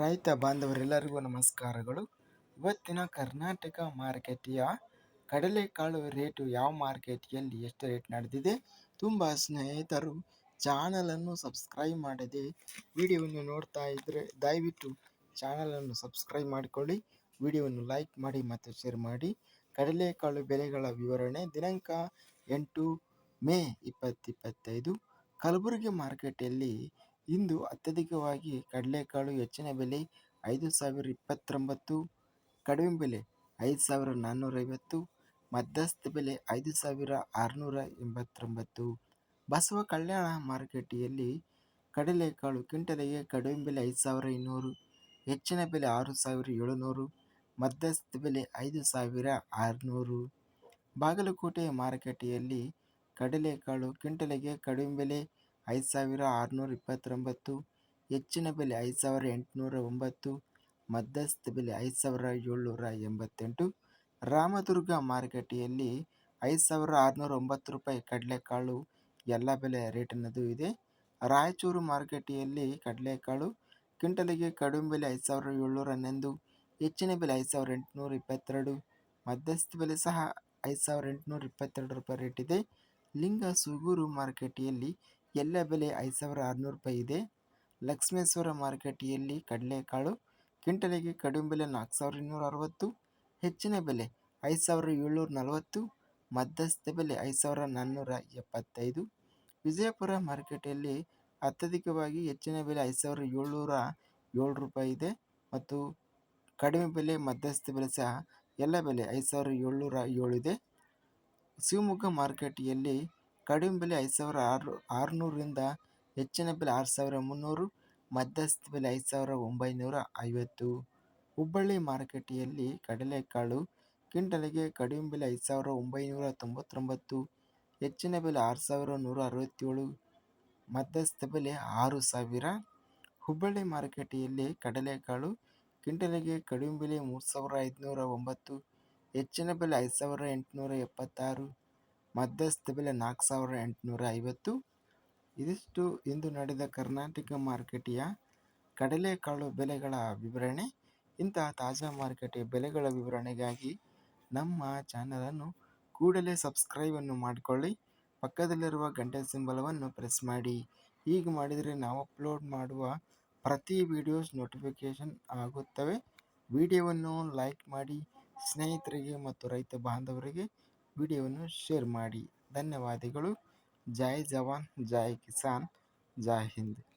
ರೈತ ಬಾಂಧವರೆಲ್ಲರಿಗೂ ನಮಸ್ಕಾರಗಳು. ಇವತ್ತಿನ ಕರ್ನಾಟಕ ಮಾರುಕಟ್ಟೆಯ ಕಡಲೆಕಾಳು ರೇಟು ಯಾವ ಮಾರ್ಕೆಟಿಯಲ್ಲಿ ಎಷ್ಟು ರೇಟ್ ನಡೆದಿದೆ ತುಂಬ ಸ್ನೇಹಿತರು ಚಾನಲನ್ನು ಸಬ್ಸ್ಕ್ರೈಬ್ ಮಾಡದೆ ವಿಡಿಯೋವನ್ನು ನೋಡ್ತಾ ಇದ್ದರೆ ದಯವಿಟ್ಟು ಚಾನಲನ್ನು ಸಬ್ಸ್ಕ್ರೈಬ್ ಮಾಡಿಕೊಳ್ಳಿ, ವಿಡಿಯೋವನ್ನು ಲೈಕ್ ಮಾಡಿ ಮತ್ತು ಶೇರ್ ಮಾಡಿ. ಕಡಲೆಕಾಳು ಬೆಲೆಗಳ ವಿವರಣೆ ದಿನಾಂಕ ಎಂಟು ಮೇ ಇಪ್ಪತ್ತಿಪ್ಪತ್ತೈದು ಕಲಬುರಗಿ ಮಾರ್ಕೆಟಲ್ಲಿ ಇಂದು ಅತ್ಯಧಿಕವಾಗಿ ಕಡಲೆಕಾಳು ಹೆಚ್ಚಿನ ಬೆಲೆ ಐದು ಸಾವಿರ ಇಪ್ಪತ್ತೊಂಬತ್ತು, ಕಡಿಮೆ ಬೆಲೆ ಐದು ಸಾವಿರ ನಾನ್ನೂರೈವತ್ತು, ಮಧ್ಯಸ್ಥ ಬೆಲೆ ಐದು ಸಾವಿರ ಆರುನೂರ ಎಂಬತ್ತೊಂಬತ್ತು ಬಸವ ಕಲ್ಯಾಣ ಮಾರುಕಟ್ಟೆಯಲ್ಲಿ ಕಡಲೆಕಾಳು ಕ್ವಿಂಟಲಿಗೆ ಕಡಿಮೆ ಬೆಲೆ ಐದು ಸಾವಿರ ಇನ್ನೂರು ಹೆಚ್ಚಿನ ಬೆಲೆ ಆರು ಸಾವಿರ ಏಳುನೂರು, ಮಧ್ಯಸ್ಥ ಬೆಲೆ ಐದು ಸಾವಿರ ಆರುನೂರು. ಬಾಗಲಕೋಟೆ ಮಾರುಕಟ್ಟೆಯಲ್ಲಿ ಕಡಲೆಕಾಳು ಕ್ವಿಂಟಲಿಗೆ ಕಡಿಮೆ ಬೆಲೆ ಐದು ಸಾವಿರ ಆರುನೂರ ಇಪ್ಪತ್ತೊಂಬತ್ತು, ಹೆಚ್ಚಿನ ಬೆಲೆ ಐದು ಸಾವಿರ ಎಂಟುನೂರ ಒಂಬತ್ತು, ಮಧ್ಯಸ್ಥ ಬೆಲೆ ಐದು ಸಾವಿರ ಏಳ್ನೂರ ಎಂಬತ್ತೆಂಟು, ರಾಮದುರ್ಗ ಮಾರುಕಟ್ಟೆಯಲ್ಲಿ ಐದು ಸಾವಿರ ಆರುನೂರ ಒಂಬತ್ತು ರೂಪಾಯಿ ಕಡಲೆಕಾಳು ಎಲ್ಲ ಬೆಲೆ ರೇಟಿನದು ಇದೆ. ರಾಯಚೂರು ಮಾರುಕಟ್ಟೆಯಲ್ಲಿ ಕಡಲೆಕಾಳು ಕ್ವಿಂಟಲಿಗೆ ಕಡಿಮೆ ಬೆಲೆ ಐದು ಸಾವಿರ ಏಳ್ನೂರ ಹನ್ನೊಂದು ಹೆಚ್ಚಿನ ಬೆಲೆ ಐದು ಸಾವಿರ ಎಂಟುನೂರ ಇಪ್ಪತ್ತೆರಡು, ಮಧ್ಯಸ್ಥ ಬೆಲೆ ಸಹ ಐದು ಸಾವಿರ ಎಂಟುನೂರ ಇಪ್ಪತ್ತೆರಡು ರೂಪಾಯಿ ರೇಟ್ ಇದೆ. ಲಿಂಗ ಸುಗೂರು ಮಾರುಕಟ್ಟೆಯಲ್ಲಿ ಎಲ್ಲ ಬೆಲೆ ಐದು ಸಾವಿರ ಆರುನೂರು ರೂಪಾಯಿ ಇದೆ. ಲಕ್ಷ್ಮೇಶ್ವರ ಮಾರುಕಟ್ಟೆಯಲ್ಲಿ ಕಡಲೆಕಾಳು ಕ್ವಿಂಟಲಿಗೆ ಕಡಿಮೆ ಬೆಲೆ ನಾಲ್ಕು ಸಾವಿರದ ಇನ್ನೂರ ಅರವತ್ತು ಹೆಚ್ಚಿನ ಬೆಲೆ ಐದು ಸಾವಿರ ಏಳ್ನೂರ ನಲವತ್ತು ಮಧ್ಯಸ್ಥ ಬೆಲೆ ಐದು ಸಾವಿರ ನಾನ್ನೂರ ಎಪ್ಪತ್ತೈದು ವಿಜಯಪುರ ಮಾರುಕಟ್ಟೆಯಲ್ಲಿ ಅತ್ಯಧಿಕವಾಗಿ ಹೆಚ್ಚಿನ ಬೆಲೆ ಐದು ಸಾವಿರ ಏಳ್ನೂರ ಏಳು ರೂಪಾಯಿ ಇದೆ ಮತ್ತು ಕಡಿಮೆ ಬೆಲೆ ಮಧ್ಯಸ್ಥ ಬೆಲೆ ಸಹ ಎಲ್ಲ ಬೆಲೆ ಐದು ಸಾವಿರ ಏಳ್ನೂರ ಏಳು ಇದೆ. ಶಿವಮೊಗ್ಗ ಮಾರುಕಟ್ಟೆಯಲ್ಲಿ ಕಡಿಮೆ ಬೆಲೆ ಐದು ಸಾವಿರ ಆರು, ಆರುನೂರರಿಂದ ಹೆಚ್ಚಿನ ಬೆಲೆ ಆರು ಸಾವಿರ ಮುನ್ನೂರು, ಮಧ್ಯಸ್ಥ ಬೆಲೆ ಐದು ಸಾವಿರ ಒಂಬೈನೂರ ಐವತ್ತು. ಹುಬ್ಬಳ್ಳಿ ಮಾರುಕಟ್ಟೆಯಲ್ಲಿ ಕಡಲೆಕಾಳು ಕ್ವಿಂಟಲಿಗೆ ಕಡಿಮೆ ಬೆಲೆ ಐದು ಸಾವಿರ ಒಂಬೈನೂರ ತೊಂಬತ್ತೊಂಬತ್ತು, ಹೆಚ್ಚಿನ ಬೆಲೆ ಆರು ಸಾವಿರ ನೂರ ಅರವತ್ತೇಳು, ಮಧ್ಯಸ್ಥ ಬೆಲೆ ಆರು ಸಾವಿರ. ಹುಬ್ಬಳ್ಳಿ ಮಾರುಕಟ್ಟೆಯಲ್ಲಿ ಕಡಲೆಕಾಳು ಕ್ವಿಂಟಲಿಗೆ ಕಡಿಮೆ ಬೆಲೆ ಮೂರು ಸಾವಿರ ಐದುನೂರ ಒಂಬತ್ತು, ಹೆಚ್ಚಿನ ಬೆಲೆ ಐದು ಸಾವಿರ ಎಂಟುನೂರ ಎಪ್ಪತ್ತಾರು ಮಧ್ಯಸ್ಥ ಬೆಲೆ ನಾಲ್ಕು ಸಾವಿರ ಎಂಟುನೂರ ಐವತ್ತು ಇದಿಷ್ಟು ಇಂದು ನಡೆದ ಕರ್ನಾಟಕ ಮಾರುಕಟ್ಟೆಯ ಕಡಲೆಕಾಳು ಬೆಲೆಗಳ ವಿವರಣೆ. ಇಂತಹ ತಾಜಾ ಮಾರುಕಟ್ಟೆ ಬೆಲೆಗಳ ವಿವರಣೆಗಾಗಿ ನಮ್ಮ ಚಾನಲನ್ನು ಕೂಡಲೇ ಸಬ್ಸ್ಕ್ರೈಬನ್ನು ಮಾಡಿಕೊಳ್ಳಿ. ಪಕ್ಕದಲ್ಲಿರುವ ಗಂಟೆ ಸಿಂಬಲವನ್ನು ಪ್ರೆಸ್ ಮಾಡಿ. ಹೀಗೆ ಮಾಡಿದರೆ ನಾವು ಅಪ್ಲೋಡ್ ಮಾಡುವ ಪ್ರತಿ ವಿಡಿಯೋಸ್ ನೋಟಿಫಿಕೇಷನ್ ಆಗುತ್ತವೆ. ವಿಡಿಯೋವನ್ನು ಲೈಕ್ ಮಾಡಿ. ಸ್ನೇಹಿತರಿಗೆ ಮತ್ತು ರೈತ ಬಾಂಧವರಿಗೆ ವಿಡಿಯೋವನ್ನು ಶೇರ್ ಮಾಡಿ. ಧನ್ಯವಾದಗಳು. ಜೈ ಜವಾನ್ ಜೈ ಕಿಸಾನ್ ಜೈ ಹಿಂದ್.